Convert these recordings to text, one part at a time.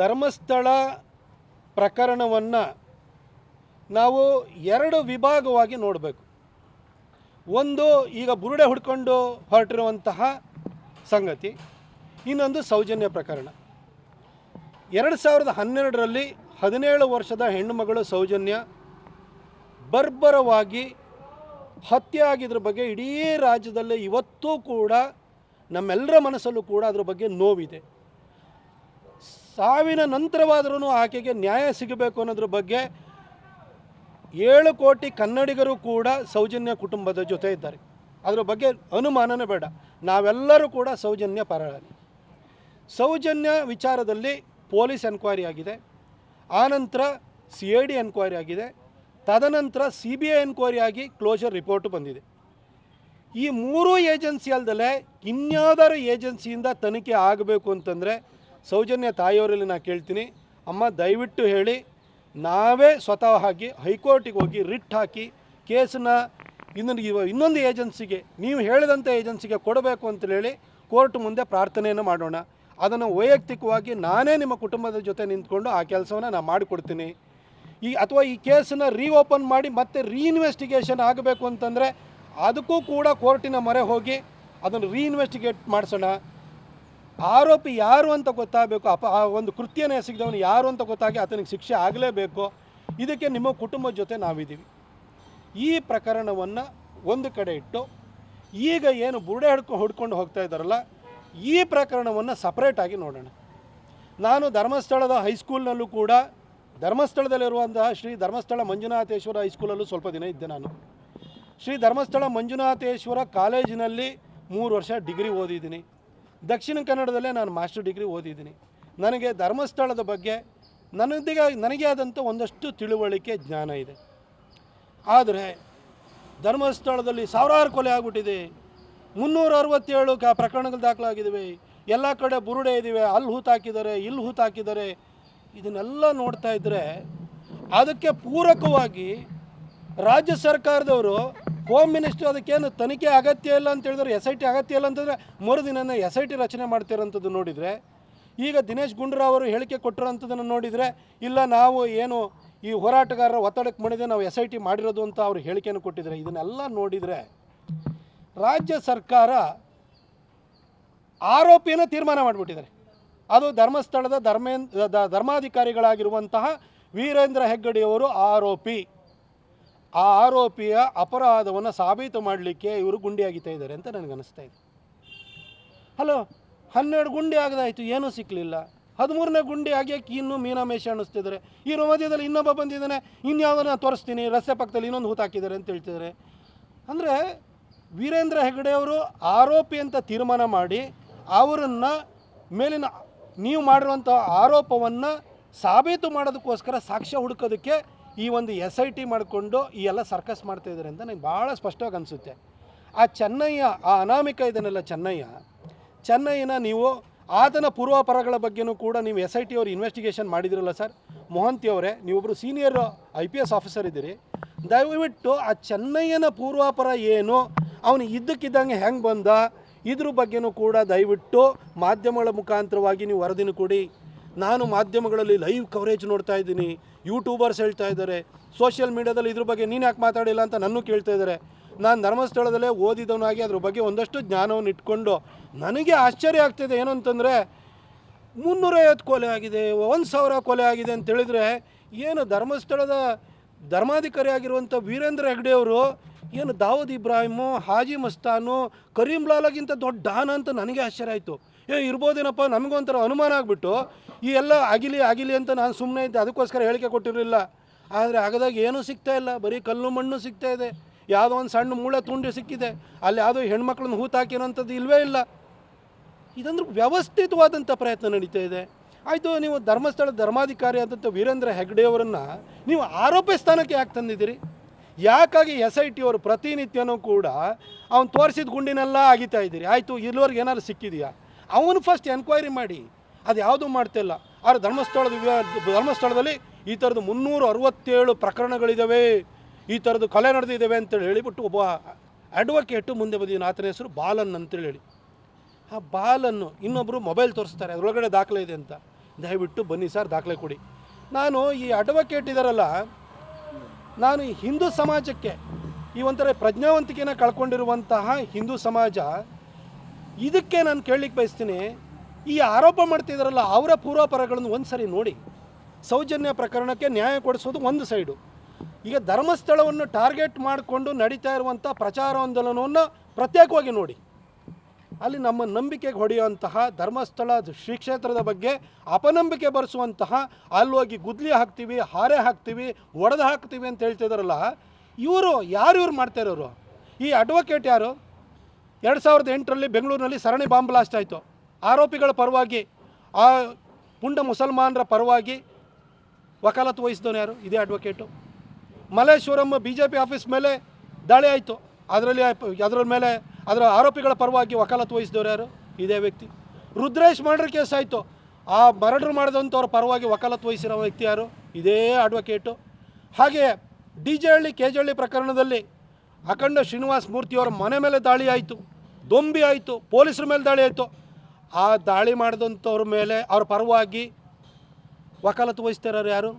ಧರ್ಮಸ್ಥಳ ಪ್ರಕರಣವನ್ನು ನಾವು ಎರಡು ವಿಭಾಗವಾಗಿ ನೋಡಬೇಕು. ಒಂದು ಈಗ ಬುರುಡೆ ಹುಡ್ಕೊಂಡು ಹೊರಟಿರುವಂತಹ ಸಂಗತಿ, ಇನ್ನೊಂದು ಸೌಜನ್ಯ ಪ್ರಕರಣ. ಎರಡು ಸಾವಿರದ ಹನ್ನೆರಡರಲ್ಲಿ ಹದಿನೇಳು ವರ್ಷದ ಹೆಣ್ಣುಮಗಳು ಸೌಜನ್ಯ ಬರ್ಬರವಾಗಿ ಹತ್ಯೆ ಆಗಿದ್ರ ಬಗ್ಗೆ ಇಡೀ ರಾಜ್ಯದಲ್ಲೇ ಇವತ್ತೂ ಕೂಡ ನಮ್ಮೆಲ್ಲರ ಮನಸ್ಸಲ್ಲೂ ಕೂಡ ಅದ್ರ ಬಗ್ಗೆ ನೋವಿದೆ. ಸಾವಿನ ನಂತರವಾದರೂ ಆಕೆಗೆ ನ್ಯಾಯ ಸಿಗಬೇಕು ಅನ್ನೋದ್ರ ಬಗ್ಗೆ ಏಳು ಕೋಟಿ ಕನ್ನಡಿಗರು ಕೂಡ ಸೌಜನ್ಯ ಕುಟುಂಬದ ಜೊತೆ ಇದ್ದಾರೆ. ಅದರ ಬಗ್ಗೆ ಅನುಮಾನನೇ ಬೇಡ. ನಾವೆಲ್ಲರೂ ಕೂಡ ಸೌಜನ್ಯ ಪರರಾಗಿ. ಸೌಜನ್ಯ ವಿಚಾರದಲ್ಲಿ ಪೊಲೀಸ್ ಎನ್ಕ್ವೈರಿ ಆಗಿದೆ. ಆನಂತರ ಸಿ ಎ ಡಿ ಎನ್ಕ್ವೈರಿ ಆಗಿದೆ. ತದನಂತರ ಸಿ ಬಿ ಐ ಎನ್ಕ್ವೈರಿ ಆಗಿ ಕ್ಲೋಸರ್ ರಿಪೋರ್ಟ್ ಬಂದಿದೆ. ಈ ಮೂರೂ ಏಜೆನ್ಸಿ ಅಲ್ಲದಲ್ಲೇ ಇನ್ಯಾವುದಾದ್ರು ಏಜೆನ್ಸಿಯಿಂದ ತನಿಖೆ ಆಗಬೇಕು ಅಂತಂದರೆ ಸೌಜನ್ಯ ತಾಯಿಯವರಲ್ಲಿ ನಾನು ಕೇಳ್ತೀನಿ. ಅಮ್ಮ, ದಯವಿಟ್ಟು ಹೇಳಿ. ನಾವೇ ಸ್ವತಃ ಹಾಕಿ ಹೈಕೋರ್ಟಿಗೆ ಹೋಗಿ ರಿಟ್ ಹಾಕಿ ಕೇಸನ್ನ ಇನ್ನೊಂದು ಇನ್ನೊಂದು ಏಜೆನ್ಸಿಗೆ, ನೀವು ಹೇಳಿದಂಥ ಏಜೆನ್ಸಿಗೆ ಕೊಡಬೇಕು ಅಂತ ಹೇಳಿ ಕೋರ್ಟ್ ಮುಂದೆ ಪ್ರಾರ್ಥನೆಯನ್ನು ಮಾಡೋಣ. ಅದನ್ನು ವೈಯಕ್ತಿಕವಾಗಿ ನಾನೇ ನಿಮ್ಮ ಕುಟುಂಬದ ಜೊತೆ ನಿಂತ್ಕೊಂಡು ಆ ಕೆಲಸವನ್ನು ನಾನು ಮಾಡಿಕೊಡ್ತೀನಿ. ಈ, ಅಥವಾ ಈ ಕೇಸನ್ನು ರೀಓಪನ್ ಮಾಡಿ ಮತ್ತೆ ರೀಇನ್ವೆಸ್ಟಿಗೇಷನ್ ಆಗಬೇಕು ಅಂತಂದರೆ ಅದಕ್ಕೂ ಕೂಡ ಕೋರ್ಟಿನ ಮೊರೆ ಹೋಗಿ ಅದನ್ನು ರೀಇನ್ವೆಸ್ಟಿಗೇಟ್ ಮಾಡಿಸೋಣ. ಆರೋಪಿ ಯಾರು ಅಂತ ಗೊತ್ತಾಗಬೇಕು? ಅಪ, ಆ ಒಂದು ಕೃತ್ಯನ ಎಸಗಿದವನು ಯಾರು ಅಂತ ಗೊತ್ತಾಗಿ ಆತನಿಗೆ ಶಿಕ್ಷೆ ಆಗಲೇಬೇಕು. ಇದಕ್ಕೆ ನಿಮ್ಮ ಕುಟುಂಬದ ಜೊತೆ ನಾವಿದ್ದೀವಿ. ಈ ಪ್ರಕರಣವನ್ನು ಒಂದು ಕಡೆ ಇಟ್ಟು, ಈಗ ಏನು ಬುರುಡೆ ಹಿಡ್ಕೊ, ಹುಡ್ಕೊಂಡು ಹೋಗ್ತಾ ಇದ್ದಾರಲ್ಲ, ಈ ಪ್ರಕರಣವನ್ನು ಸಪ್ರೇಟಾಗಿ ನೋಡೋಣ. ನಾನು ಧರ್ಮಸ್ಥಳದ ಹೈಸ್ಕೂಲ್ನಲ್ಲೂ ಕೂಡ, ಧರ್ಮಸ್ಥಳದಲ್ಲಿರುವಂತಹ ಶ್ರೀ ಧರ್ಮಸ್ಥಳ ಮಂಜುನಾಥೇಶ್ವರ ಹೈಸ್ಕೂಲಲ್ಲೂ ಸ್ವಲ್ಪ ದಿನ ಇದ್ದೆ ನಾನು. ಶ್ರೀ ಧರ್ಮಸ್ಥಳ ಮಂಜುನಾಥೇಶ್ವರ ಕಾಲೇಜಿನಲ್ಲಿ ಮೂರು ವರ್ಷ ಡಿಗ್ರಿ ಓದಿದ್ದೀನಿ. ದಕ್ಷಿಣ ಕನ್ನಡದಲ್ಲೇ ನಾನು ಮಾಸ್ಟರ್ ಡಿಗ್ರಿ ಓದಿದ್ದೀನಿ. ನನಗೆ ಧರ್ಮಸ್ಥಳದ ಬಗ್ಗೆ ನನಗೆ ನನಗೆ ಆದಂಥ ಒಂದಷ್ಟು ತಿಳುವಳಿಕೆ ಜ್ಞಾನ ಇದೆ. ಆದರೆ ಧರ್ಮಸ್ಥಳದಲ್ಲಿ ಸಾವಿರಾರು ಕೊಲೆ ಆಗ್ಬಿಟ್ಟಿದೆ. ಮುನ್ನೂರ ಅರವತ್ತೇಳು ಕ ಪ್ರಕರಣಗಳು ದಾಖಲಾಗಿದ್ದಾವೆ ಎಲ್ಲ ಕಡೆ ಬುರುಡೆ ಇದ್ದೀವಿ ಅಲ್ಲಿ ಹೂತಾಕಿದ್ದಾರೆ ಇಲ್ಲಿ ಹೂತಾಕಿದ್ದಾರೆ ಇದನ್ನೆಲ್ಲ ನೋಡ್ತಾ ಇದ್ದರೆ ಅದಕ್ಕೆ ಪೂರಕವಾಗಿ ರಾಜ್ಯ ಸರ್ಕಾರದವರು ಹೋಮ್ ಮಿನಿಸ್ಟರ್ ಅದಕ್ಕೇನು ತನಿಖೆ ಅಗತ್ಯ ಇಲ್ಲ ಅಂತ ಹೇಳಿದ್ರೆ ಎಸ್ ಐ ಟಿ ಅಗತ್ಯ ಇಲ್ಲ ಅಂತಂದರೆ ಮರುದಿನ ಎಸ್ ಐ ಟಿ ರಚನೆ ಮಾಡ್ತಿರೋಂಥದ್ದು ನೋಡಿದರೆ, ಈಗ ದಿನೇಶ್ ಗುಂಡೂರಾವ್ ಅವರು ಹೇಳಿಕೆ ಕೊಟ್ಟಿರೋಂಥದ್ದನ್ನು ನೋಡಿದರೆ, ಇಲ್ಲ ನಾವು ಏನು ಈ ಹೋರಾಟಗಾರರ ಒತ್ತಡಕ್ಕೆ ಮಣಿದೆ ನಾವು ಎಸ್ ಐ ಟಿ ಮಾಡಿರೋದು ಅಂತ ಅವರು ಹೇಳಿಕೆಯನ್ನು ಕೊಟ್ಟಿದ್ದಾರೆ ಇದನ್ನೆಲ್ಲ ನೋಡಿದರೆ ರಾಜ್ಯ ಸರ್ಕಾರ ಆರೋಪಿಯನ್ನು ತೀರ್ಮಾನ ಮಾಡಿಬಿಟ್ಟಿದ್ದಾರೆ. ಅದು ಧರ್ಮಸ್ಥಳದ ಧರ್ಮೇಂದ್ರ ಧರ್ಮಾಧಿಕಾರಿಗಳಾಗಿರುವಂತಹ ವೀರೇಂದ್ರ ಹೆಗ್ಗಡೆಯವರು ಆರೋಪಿ. ಆ ಆರೋಪಿಯ ಅಪರಾಧವನ್ನು ಸಾಬೀತು ಮಾಡಲಿಕ್ಕೆ ಇವರು ಗುಂಡಿ ಆಗಿತಾ ಇದ್ದಾರೆ ಅಂತ ನನಗೆ ಅನಿಸ್ತಾ ಇದೆ. ಹಲೋ, ಹನ್ನೆರಡು ಗುಂಡಿ ಆಗದಾಯಿತು, ಏನೂ ಸಿಕ್ಕಲಿಲ್ಲ ಹದಿಮೂರನೇ ಗುಂಡಿ ಆಗ್ಯಾಕೆ ಇನ್ನೂ ಮೀನಾಮೇಷ ಅನ್ನಿಸ್ತಿದ್ದಾರೆ. ಈ ಮಧ್ಯದಲ್ಲಿ ಇನ್ನೊಬ್ಬ ಬಂದಿದ್ದಾನೆ, ಇನ್ಯಾವುದನ್ನ ತೋರಿಸ್ತೀನಿ, ರಸ್ತೆ ಪಕ್ಕದಲ್ಲಿ ಇನ್ನೊಂದು ಹೂತಾಕಿದ್ದಾರೆ ಅಂತ ಹೇಳ್ತಿದ್ದಾರೆ. ಅಂದರೆ ವೀರೇಂದ್ರ ಹೆಗಡೆಯವರು ಆರೋಪಿ ಅಂತ ತೀರ್ಮಾನ ಮಾಡಿ ಅವರನ್ನು ಮೇಲಿನ ನೀವು ಮಾಡಿರುವಂಥ ಆರೋಪವನ್ನು ಸಾಬೀತು ಮಾಡೋದಕ್ಕೋಸ್ಕರ ಸಾಕ್ಷ್ಯ ಹುಡುಕೋದಕ್ಕೆ ಈ ಒಂದು ಎಸ್ ಐ ಟಿ ಮಾಡಿಕೊಂಡು ಈ ಎಲ್ಲ ಸರ್ಕಸ್ ಮಾಡ್ತಾ ಇದ್ದಾರೆ ಅಂತ ನನಗೆ ಭಾಳ ಸ್ಪಷ್ಟವಾಗಿ ಅನಿಸುತ್ತೆ. ಆ ಚೆನ್ನಯ್ಯ, ಆ ಅನಾಮಿಕ ಇದನ್ನೆಲ್ಲ ಚೆನ್ನಯ್ಯ, ಚೆನ್ನಯ್ಯನ ನೀವು ಆತನ ಪೂರ್ವಾಪರಗಳ ಬಗ್ಗೆನೂ ಕೂಡ ನೀವು ಎಸ್ ಐ ಟಿ ಅವರು ಇನ್ವೆಸ್ಟಿಗೇಷನ್ ಮಾಡಿದಿರಲ್ಲ ಸರ್ ಮೊಹಂತಿ ಅವರೇ ನೀವೊಬ್ಬರು senior I P S officer ಇದ್ದೀರಿ. ದಯವಿಟ್ಟು ಆ ಚೆನ್ನಯ್ಯನ ಪೂರ್ವಾಪರ ಏನು, ಅವನು ಇದ್ದಕ್ಕಿದ್ದಂಗೆ ಹೆಂಗೆ ಬಂದ, ಇದ್ರ ಬಗ್ಗೆನೂ ಕೂಡ ದಯವಿಟ್ಟು ಮಾಧ್ಯಮಗಳ ಮುಖಾಂತರವಾಗಿ ನೀವು ವರದಿನ ಕೊಡಿ. ನಾನು ಮಾಧ್ಯಮಗಳಲ್ಲಿ ಲೈವ್ ಕವರೇಜ್ ನೋಡ್ತಾ ಇದ್ದೀನಿ. ಯೂಟ್ಯೂಬರ್ಸ್ ಹೇಳ್ತಾ ಇದ್ದಾರೆ. ಸೋಷಿಯಲ್ ಮೀಡ್ಯಾದಲ್ಲಿ ಇದ್ರ ಬಗ್ಗೆ ನೀನು ಯಾಕೆ ಮಾತಾಡಿಲ್ಲ ಅಂತ ನನ್ನೂ ಕೇಳ್ತಾ ಇದ್ದಾರೆ. ನಾನು ಧರ್ಮಸ್ಥಳದಲ್ಲೇ ಓದಿದವನಾಗಿ ಅದ್ರ ಬಗ್ಗೆ ಒಂದಷ್ಟು ಜ್ಞಾನವನ್ನು ಇಟ್ಕೊಂಡು ನನಗೆ ಆಶ್ಚರ್ಯ ಆಗ್ತಿದೆ ಏನು ಅಂತಂದರೆ ಮುನ್ನೂರೈವತ್ತು ಕೊಲೆ ಆಗಿದೆ, ಒಂದು ಸಾವಿರ ಕೊಲೆ ಆಗಿದೆ ಅಂತ ಹೇಳಿದ್ರೆ ಏನು ಧರ್ಮಸ್ಥಳದ ಧರ್ಮಾಧಿಕಾರಿ ಆಗಿರುವಂಥ ವೀರೇಂದ್ರ ಹೆಗ್ಡೆಯವರು ಏನು ದಾವೂದ್ ಇಬ್ರಾಹಿಮು, ಹಾಜಿ ಮಸ್ತಾನು ಕರೀಂಲಾಲಗಿಂತ ದೊಡ್ಡ ಡಾನ್ ಅಂತ ನನಗೆ ಆಶ್ಚರ್ಯ ಆಯಿತು. ಏ, ಇರ್ಬೋದೇನಪ್ಪ? ನಮಗೊಂಥರ ಅನುಮಾನ ಆಗಿಬಿಟ್ಟು ಈ ಎಲ್ಲ ಆಗಿಲಿ ಆಗಿಲಿ ಅಂತ ನಾನು ಸುಮ್ಮನೆ ಇದ್ದೆ. ಅದಕ್ಕೋಸ್ಕರ ಹೇಳಿಕೆ ಕೊಟ್ಟಿರಲಿಲ್ಲ. ಆದರೆ ಆಗದಾಗ ಏನೂ ಸಿಗ್ತಾ ಇಲ್ಲ. ಬರೀ ಕಲ್ಲು ಮಣ್ಣು ಸಿಗ್ತಾ ಇದೆ. ಯಾವುದೋ ಒಂದು ಸಣ್ಣ ಮೂಳೆ ತುಂಡು ಸಿಕ್ಕಿದೆ. ಅಲ್ಲಿ ಯಾವುದೋ ಹೆಣ್ಮಕ್ಳನ್ನ ಹೂತಾಕಿರೋಂಥದ್ದು ಇಲ್ಲವೇ ಇಲ್ಲ. ಇದಂದ್ರೆ ವ್ಯವಸ್ಥಿತವಾದಂಥ ಪ್ರಯತ್ನ ನಡೀತಾ ಇದೆ. ಆಯಿತು, ನೀವು ಧರ್ಮಸ್ಥಳ ಧರ್ಮಾಧಿಕಾರಿ ಆದಂಥ ವೀರೇಂದ್ರ ಹೆಗ್ಡೆಯವರನ್ನು ನೀವು ಆರೋಪ ಸ್ಥಾನಕ್ಕೆ ಯಾಕೆ ತಂದಿದ್ದೀರಿ? ಯಾಕಾಗಿ ಎಸ್ ಐ ಟಿ ಅವರು ಪ್ರತಿನಿತ್ಯನೂ ಕೂಡ ಅವ್ನು ತೋರಿಸಿದ ಗುಂಡಿನೆಲ್ಲ ಆಗಿತಾ ಇದ್ದೀರಿ? ಆಯಿತು, ಇಲ್ಲಿವರೆಗೆ ಏನಾದ್ರು ಸಿಕ್ಕಿದೆಯಾ? ಅವನು ಫಸ್ಟ್ ಎನ್ಕ್ವೈರಿ ಮಾಡಿ, ಅದು ಯಾವುದೂ ಮಾಡ್ತಿಲ್ಲ. ಆದರೆ ಧರ್ಮಸ್ಥಳದ ಧರ್ಮಸ್ಥಳದಲ್ಲಿ ಈ ಥರದ್ದು ಮುನ್ನೂರ ಅರವತ್ತೇಳು ಪ್ರಕರಣಗಳಿದ್ದಾವೆ ಈ ಥರದ್ದು ಕಲೆ ನಡೆದಿದ್ದಾವೆ ಅಂತೇಳಿ ಹೇಳಿಬಿಟ್ಟು ಒಬ್ಬ ಅಡ್ವೊಕೇಟು ಮುಂದೆ ಬಂದಿದ್ದೀನಿ ಆತನ ಹೆಸರು ಬಾಲನ್ ಅಂತೇಳಿ ಹೇಳಿ. ಆ ಬಾಲನ್ನು ಇನ್ನೊಬ್ಬರು ಮೊಬೈಲ್ ತೋರಿಸ್ತಾರೆ. ಅದರೊಳಗಡೆ ದಾಖಲೆ ಇದೆ ಅಂತ. ದಯವಿಟ್ಟು ಬನ್ನಿ ಸರ್, ದಾಖಲೆ ಕೊಡಿ. ನಾನು ಈ ಅಡ್ವೊಕೇಟ್ ಇದ್ದಾರಲ್ಲ ನಾನು ಈ ಹಿಂದೂ ಸಮಾಜಕ್ಕೆ ಈ ಒಂಥರ ಪ್ರಜ್ಞಾವಂತಿಕೆಯನ್ನು ಕಳ್ಕೊಂಡಿರುವಂತಹ ಹಿಂದೂ ಸಮಾಜ ಇದಕ್ಕೆ ನಾನು ಕೇಳಲಿಕ್ಕೆ ಬಯಸ್ತೀನಿ, ಈ ಆರೋಪ ಮಾಡ್ತಿದ್ದಾರಲ್ಲ ಅವರ ಪೂರ್ವಾಪರಗಳನ್ನು ಒಂದು ಸರಿ ನೋಡಿ. ಸೌಜನ್ಯ ಪ್ರಕರಣಕ್ಕೆ ನ್ಯಾಯ ಕೊಡಿಸೋದು ಒಂದು ಸೈಡು. ಈಗ ಧರ್ಮಸ್ಥಳವನ್ನು ಟಾರ್ಗೆಟ್ ಮಾಡಿಕೊಂಡು ನಡೀತಾ ಇರುವಂಥ ಪ್ರಚಾರಾಂದೋಲನವನ್ನು ಪ್ರತ್ಯೇಕವಾಗಿ ನೋಡಿ. ಅಲ್ಲಿ ನಮ್ಮ ನಂಬಿಕೆಗೆ ಹೊಡೆಯುವಂತಹ ಧರ್ಮಸ್ಥಳ ಶ್ರೀ ಕ್ಷೇತ್ರದ ಬಗ್ಗೆ ಅಪನಂಬಿಕೆ ಬರೆಸುವಂತಹ, ಅಲ್ಲಿ ಹೋಗಿ ಗುದ್ಲಿ ಹಾಕ್ತೀವಿ, ಹಾರೆ ಹಾಕ್ತೀವಿ, ಒಡೆದು ಹಾಕ್ತೀವಿ ಅಂತ ಹೇಳ್ತಿದಾರಲ್ಲ, ಇವರು ಯಾರು ಇವ್ರು ಮಾಡ್ತಾ ಇರೋರು? ಈ ಅಡ್ವೊಕೇಟ್ ಯಾರು? ಎರಡು ಸಾವಿರದ ಎಂಟರಲ್ಲಿ ಬೆಂಗಳೂರಿನಲ್ಲಿ ಸರಣಿ ಬಾಂಬ್ ಬ್ಲಾಸ್ಟ್ ಆಯಿತು. ಆರೋಪಿಗಳ ಪರವಾಗಿ, ಆ ಪುಂಡ ಮುಸಲ್ಮಾನರ ಪರವಾಗಿ ವಕಾಲತ್ತು ವಹಿಸಿದವನು ಯಾರು? ಇದೇ advocate Malleshwaram B J P office ಮೇಲೆ ದಾಳಿ ಆಯಿತು. ಅದರಲ್ಲಿ ಅದರ ಮೇಲೆ ಅದರ ಆರೋಪಿಗಳ ಪರವಾಗಿ ವಕಾಲತ್ತು ವಹಿಸಿದವರು ಯಾರು? ಇದೇ ವ್ಯಕ್ತಿ. ರುದ್ರೇಶ್ ಮರ್ಡರ್ ಕೇಸ್ ಆಯಿತು. ಆ ಮರ್ಡರ್ ಮಾಡಿದಂಥವ್ರ ಪರವಾಗಿ ವಕಾಲತ್ತು ವಹಿಸಿರೋ ವ್ಯಕ್ತಿ ಯಾರು? ಇದೇ ಅಡ್ವೊಕೇಟು ಹಾಗೆಯೇ D J Halli, K J Halli ಪ್ರಕರಣದಲ್ಲಿ ಅಖಂಡ ಶ್ರೀನಿವಾಸ ಮೂರ್ತಿಯವರ ಮನೆ ಮೇಲೆ ದಾಳಿ ಆಯಿತು. ದೊಂಬಿ ಆಯಿತು, ಪೊಲೀಸರ ಮೇಲೆ ದಾಳಿ ಆಯಿತು. ಆ ದಾಳಿ ಮಾಡಿದಂಥವ್ರ ಮೇಲೆ ಅವ್ರ ಪರವಾಗಿ ವಕಾಲತ್ತು ವಹಿಸ್ತಾರ ಯಾರು?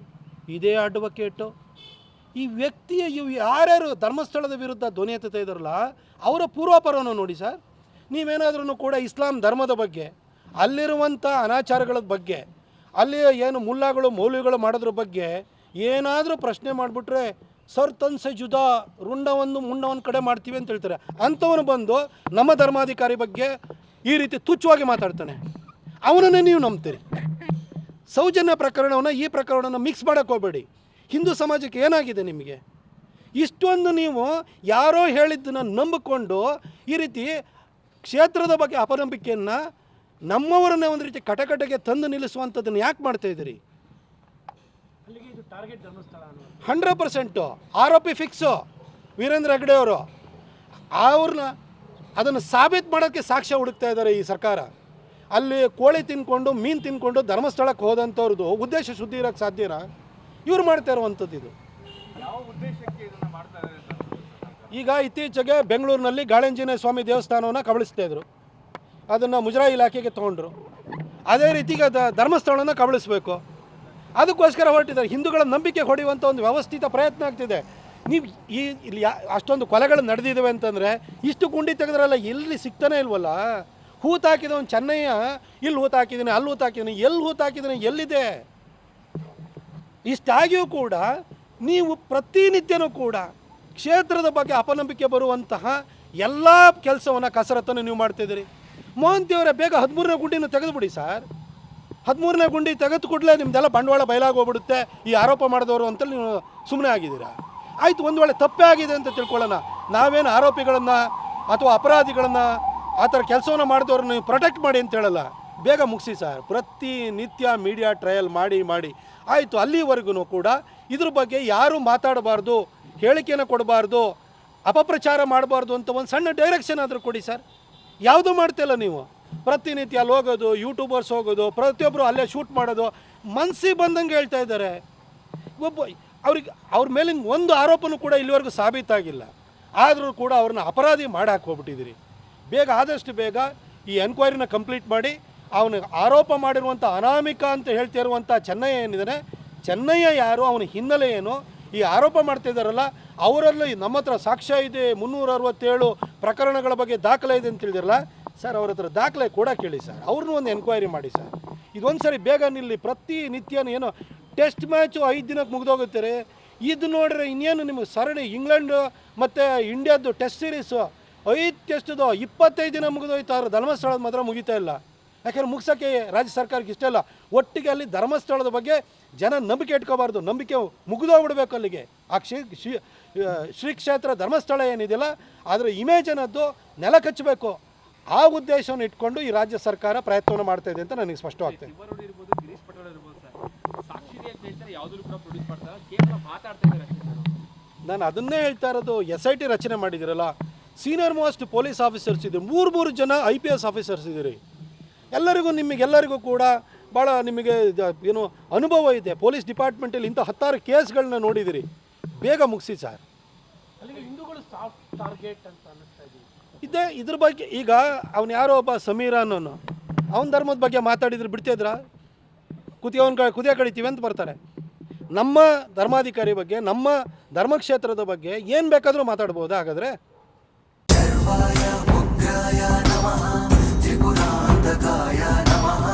ಇದೇ ಅಡ್ವೊಕೇಟು. ಈ ವ್ಯಕ್ತಿಯ, ಇವು ಯಾರ್ಯಾರು ಧರ್ಮಸ್ಥಳದ ವಿರುದ್ಧ ಧ್ವನಿ ಎತ್ತ ಇದ್ದಾರಲ್ಲ, ಅವರ ಪೂರ್ವಾಪರವನ್ನು ನೋಡಿ ಸರ್. ನೀವೇನಾದ್ರೂ ಕೂಡ ಇಸ್ಲಾಂ ಧರ್ಮದ ಬಗ್ಗೆ, ಅಲ್ಲಿರುವಂಥ ಅನಾಚಾರಗಳ ಬಗ್ಗೆ ಅಲ್ಲಿ ಏನು ಮುಲ್ಲಾಗಳು, ಮೌಲ್ಯಗಳು ಮಾಡೋದ್ರ ಬಗ್ಗೆ ಏನಾದರೂ ಪ್ರಶ್ನೆ ಮಾಡಿಬಿಟ್ರೆ ಸರ್ ತನ್ಸೆ ಜುದಾ ರುಂಡವನ್ನು ಮುಂಡವನ್ನು ಕಡೆ ಮಾಡ್ತೀವಿ ಅಂತ ಹೇಳ್ತಾರೆ. ಅಂಥವನು ಬಂದು ನಮ್ಮ ಧರ್ಮಾಧಿಕಾರಿ ಬಗ್ಗೆ ಈ ರೀತಿ ತುಚ್ಛವಾಗಿ ಮಾತಾಡ್ತಾನೆ. ಅವನನ್ನೇ ನೀವು ನಂಬ್ತೀರಿ. ಸೌಜನ್ಯ ಪ್ರಕರಣವನ್ನು ಈ ಪ್ರಕರಣವನ್ನು ಮಿಕ್ಸ್ ಮಾಡೋಕ್ಕೆ ಹೋಗಬೇಡಿ. ಹಿಂದೂ ಸಮಾಜಕ್ಕೆ ಏನಾಗಿದೆ ನಿಮಗೆ? ಇಷ್ಟೊಂದು ನೀವು ಯಾರೋ ಹೇಳಿದ್ದನ್ನು ನಂಬಿಕೊಂಡು ಈ ರೀತಿ ಕ್ಷೇತ್ರದ ಬಗ್ಗೆ ಅಪನಂಬಿಕೆಯನ್ನು ನಮ್ಮವರನ್ನೇ ಒಂದು ರೀತಿ ಕಟಕಟೆಗೆ ತಂದು ನಿಲ್ಲಿಸುವಂಥದ್ದನ್ನು ಯಾಕೆ ಮಾಡ್ತಾ ಇದ್ದೀರಿ ಅಲ್ಲಿಗೆ ಇದು ಟಾರ್ಗೆಟ್ ಧರ್ಮಸ್ಥಳ ಅನ್ನೋದು ಹಂಡ್ರೆಡ್ ಪರ್ಸೆಂಟು ಆರೋಪಿ ಫಿಕ್ಸು ವೀರೇಂದ್ರ ಹೆಗ್ಡೆ ಅವರು. ಅವ್ರನ್ನ ಅದನ್ನು ಸಾಬೀತು ಮಾಡೋಕ್ಕೆ ಸಾಕ್ಷ್ಯ ಹುಡುಕ್ತಾ ಇದ್ದಾರೆ ಈ ಸರ್ಕಾರ. ಅಲ್ಲಿ ಕೋಳಿ ತಿನ್ಕೊಂಡು ಮೀನು ತಿನ್ಕೊಂಡು ಧರ್ಮಸ್ಥಳಕ್ಕೆ ಹೋದಂಥವ್ರದ್ದು ಉದ್ದೇಶ ಶುದ್ಧಿ ಇರೋಕ್ಕೆ ಸಾಧ್ಯನಾ ಇವ್ರು ಮಾಡ್ತಾ ಇರುವಂಥದ್ದು ಇದು. ಈಗ ಇತ್ತೀಚೆಗೆ ಬೆಂಗಳೂರಿನಲ್ಲಿ ಗಾಳಂಜನೇಯ ಸ್ವಾಮಿ ದೇವಸ್ಥಾನವನ್ನು ಕಬಳಿಸ್ತಾ ಇದ್ರು. ಅದನ್ನು ಮುಜರಾಯಿ ಇಲಾಖೆಗೆ ತೊಗೊಂಡ್ರು. ಅದೇ ರೀತಿ ಧರ್ಮಸ್ಥಳನ ಕಬಳಿಸ್ಬೇಕು. ಅದಕ್ಕೋಸ್ಕರ ಹೊರಟಿದ್ದಾರೆ. ಹಿಂದೂಗಳ ನಂಬಿಕೆ ಹೊಡೆಯುವಂಥ ಒಂದು ವ್ಯವಸ್ಥಿತ ಪ್ರಯತ್ನ ಆಗ್ತಿದೆ. ನೀವು ಈ ಇಲ್ಲಿ ಅಷ್ಟೊಂದು ಕೊಲೆಗಳು ನಡೆದಿದ್ದಾವೆ ಅಂತಂದರೆ ಇಷ್ಟು ಗುಂಡಿ ತೆಗೆದ್ರಲ್ಲ ಎಲ್ಲಿ ಸಿಗ್ತಾನೆ ಇಲ್ವಲ್ಲ? ಹೂತಾಕಿದ ಒಂದು ಚೆನ್ನಯ್ಯ, ಇಲ್ಲಿ ಹೂತಾಕಿದ್ದೀನಿ ಅಲ್ಲಿ ಹೂತಾಕಿದ್ದೀನಿ ಎಲ್ಲಿ ಹೂತಾಕಿದ್ದೀನಿ ಎಲ್ಲಿದೆ? ಇಷ್ಟಾಗಿಯೂ ಕೂಡ ನೀವು ಪ್ರತಿನಿತ್ಯನೂ ಕೂಡ ಕ್ಷೇತ್ರದ ಬಗ್ಗೆ ಅಪನಂಬಿಕೆ ಬರುವಂತಹ ಎಲ್ಲ ಕೆಲಸವನ್ನು ಕಸರತ್ತನ್ನು ನೀವು ಮಾಡ್ತಿದ್ದೀರಿ. ಮೋಹಂತಿಯವರೇ, ಬೇಗ ಹದಿಮೂರನೇ ಗುಂಡಿನ ತೆಗೆದುಬಿಡಿ ಸರ್. ಹದಿಮೂರನೇ ಗುಂಡಿ ತೆಗೆದು ಕೂಡಲೇ ನಿಮ್ದೆಲ್ಲ ಬಂಡವಾಳ ಬಯಲಾಗೋಗ್ಬಿಡುತ್ತೆ ಈ ಆರೋಪ ಮಾಡಿದವರು ಅಂತ ನೀವು ಸುಮ್ಮನೆ ಆಗಿದ್ದೀರಾ? ಆಯಿತು, ಒಂದು ವೇಳೆ ತಪ್ಪೇ ಆಗಿದೆ ಅಂತ ತಿಳ್ಕೊಳ್ಳೋಣ. ನಾವೇನು ಆರೋಪಿಗಳನ್ನು ಅಥವಾ ಅಪರಾಧಿಗಳನ್ನು ಆ ಥರ ಕೆಲಸವನ್ನು ಮಾಡಿದವ್ರನ್ನ ನೀವು ಪ್ರೊಟೆಕ್ಟ್ ಮಾಡಿ ಅಂತ ಹೇಳಲ್ಲ. ಬೇಗ ಮುಗಿಸಿ ಸರ್. ಪ್ರತಿನಿತ್ಯ ಮೀಡಿಯಾ ಟ್ರಯಲ್ ಮಾಡಿ ಮಾಡಿ. ಆಯಿತು, ಅಲ್ಲಿವರೆಗೂ ಕೂಡ ಇದ್ರ ಬಗ್ಗೆ ಯಾರೂ ಮಾತಾಡಬಾರ್ದು, ಹೇಳಿಕೆನ ಕೊಡಬಾರ್ದು, ಅಪಪ್ರಚಾರ ಮಾಡಬಾರ್ದು ಅಂತ ಒಂದು ಸಣ್ಣ ಡೈರೆಕ್ಷನ್ ಆದರೂ ಕೊಡಿ ಸರ್. ಯಾವುದೂ ಮಾಡ್ತಿಲ್ಲ ನೀವು? ಪ್ರತಿನಿತ್ಯ ಅಲ್ಲಿ ಹೋಗೋದು ಯೂಟ್ಯೂಬರ್ಸ್ ಹೋಗೋದು ಪ್ರತಿಯೊಬ್ಬರು ಅಲ್ಲೇ ಶೂಟ್ ಮಾಡೋದು ಮನಸ್ಸಿಗೆ ಬಂದಂಗೆ ಹೇಳ್ತಾ ಇದ್ದಾರೆ. ಒಬ್ಬ, ಅವ್ರಿಗೆ, ಅವ್ರ ಮೇಲಿನ ಒಂದು ಆರೋಪನೂ ಕೂಡ ಇಲ್ಲಿವರೆಗೂ ಸಾಬೀತಾಗಿಲ್ಲ. ಆದರೂ ಕೂಡ ಅವ್ರನ್ನ ಅಪರಾಧಿ ಮಾಡಾಕೆ ಹೋಗ್ಬಿಟ್ಟಿದ್ದೀರಿ. ಬೇಗ, ಆದಷ್ಟು ಬೇಗ ಈ ಎನ್ಕ್ವೈರಿನ ಕಂಪ್ಲೀಟ್ ಮಾಡಿ, ಅವನು ಆರೋಪ ಮಾಡಿರುವಂಥ ಅನಾಮಿಕ ಅಂತ ಹೇಳ್ತಾ ಇರುವಂಥ ಚೆನ್ನಯ್ಯ ಏನಿದ್ದಾನೆ, ಚೆನ್ನಯ್ಯ ಯಾರು, ಅವನ ಹಿನ್ನೆಲೆ ಏನು, ಈ ಆರೋಪ ಮಾಡ್ತಾ ಇದ್ದಾರಲ್ಲ, ಅವರಲ್ಲಿ ನಮ್ಮ ಹತ್ರ ಸಾಕ್ಷ್ಯ ಇದೆ ಮುನ್ನೂರ ಅರವತ್ತೇಳು ಪ್ರಕರಣಗಳ ಬಗ್ಗೆ ದಾಖಲೆ ಇದೆ ಅಂತ ತಿಳಿದಿರಲ್ಲ ಸರ್, ಅವ್ರ ಹತ್ರ ದಾಖಲೆ ಕೂಡ ಕೇಳಿ ಸರ್. ಅವ್ರನ್ನೂ ಒಂದು ಎನ್ಕ್ವೈರಿ ಮಾಡಿ ಸರ್. ಇದೊಂದು ಸರಿ ಬೇಗ ನಿಲ್ಲಿ, ಪ್ರತಿ ನಿತ್ಯನೂ ಏನೋ ಟೆಸ್ಟ್ ಮ್ಯಾಚು ಐದು ದಿನಕ್ಕೆ ಮುಗಿದೋಗುತ್ತಾರೆ ಇದು ನೋಡ್ರೆ, ಇನ್ನೇನು ನಿಮಗೆ ಸರಣಿ ಇಂಗ್ಲೆಂಡು ಮತ್ತು ಇಂಡಿಯಾದ್ದು ಟೆಸ್ಟ್ ಸೀರೀಸು ಐದು ಟೆಸ್ಟ್ದು ಇಪ್ಪತ್ತೈದು ದಿನ ಮುಗಿದೋಯ್ತು ಆದರೆ ಧರ್ಮಸ್ಥಳದ ಮಾತ್ರ ಮುಗಿತಾ ಇಲ್ಲ. ಯಾಕಂದ್ರೆ ಮುಗಿಸೋಕ್ಕೆ ರಾಜ್ಯ ಸರ್ಕಾರಕ್ಕೆ ಇಷ್ಟ ಇಲ್ಲ. ಒಟ್ಟಿಗೆ ಅಲ್ಲಿ ಧರ್ಮಸ್ಥಳದ ಬಗ್ಗೆ ಜನ ನಂಬಿಕೆ ಇಟ್ಕೋಬಾರ್ದು. ನಂಬಿಕೆ ಮುಗಿದೋಗ್ಬಿಡ್ಬೇಕು ಅಲ್ಲಿಗೆ. ಆ ಶ್ರೀ ಶ್ರೀ ಶ್ರೀ ಕ್ಷೇತ್ರ ಧರ್ಮಸ್ಥಳ ಏನಿದೆಯಲ್ಲ ಅದರ ಇಮೇಜ್ ಅನ್ನೋದು ನೆಲ ಕಚ್ಚಬೇಕು ಆ ಉದ್ದೇಶವನ್ನು ಇಟ್ಕೊಂಡು ಈ ರಾಜ್ಯ ಸರ್ಕಾರ ಪ್ರಯತ್ನವನ್ನು ಮಾಡ್ತಾ ಇದೆ ಅಂತ ನನಗೆ ಸ್ಪಷ್ಟವಾಗ್ತದೆ ನಾನು ಅದನ್ನೇ ಹೇಳ್ತಾ ಇರೋದು ಎಸ್ ಐ ಟಿ ರಚನೆ ಮಾಡಿದಿರಲ್ಲ ಸೀನಿಯರ್ ಮೋಸ್ಟ್ ಪೊಲೀಸ್ ಆಫೀಸರ್ಸ್ ಇದೆ ಮೂರು ಮೂರು ಜನ ಐ ಪಿ ಎಸ್ ಆಫೀಸರ್ಸ್ ಇದ್ದೀರಿ. ಎಲ್ಲರಿಗೂ ನಿಮಗೆಲ್ಲರಿಗೂ ಕೂಡ ಭಾಳ ನಿಮಗೆ ಏನು ಅನುಭವ ಇದೆ. ಪೊಲೀಸ್ ಡಿಪಾರ್ಟ್ಮೆಂಟಲ್ಲಿ ಇಂಥ ಹತ್ತಾರು ಕೇಸ್ಗಳನ್ನ ನೋಡಿದಿರಿ ಬೇಗ ಮುಗಿಸಿ ಸರ್. ಹಿಂದೂಗಳು ಸಾಫ್ಟ್ ಟಾರ್ಗೆಟ್ ಅಂತ ಇದೇ ಇದ್ರ ಬಗ್ಗೆ ಈಗ ಅವನು ಯಾರೋ ಒಬ್ಬ ಸಮೀರ ಅನ್ನೋನು, ಅವನ ಧರ್ಮದ ಬಗ್ಗೆ ಮಾತಾಡಿದ್ರೆ ಬಿಡ್ತಿದ್ರ ಕುತಿ ಕ ಕುದಿಯ ಕಡಿತೀವಿ ಅಂತ ಬರ್ತಾರೆ. ನಮ್ಮ ಧರ್ಮಾಧಿಕಾರಿ ಬಗ್ಗೆ, ನಮ್ಮ ಧರ್ಮಕ್ಷೇತ್ರದ ಬಗ್ಗೆ ಏನು ಬೇಕಾದರೂ ಮಾತಾಡ್ಬೋದು ಹಾಗಾದರೆ?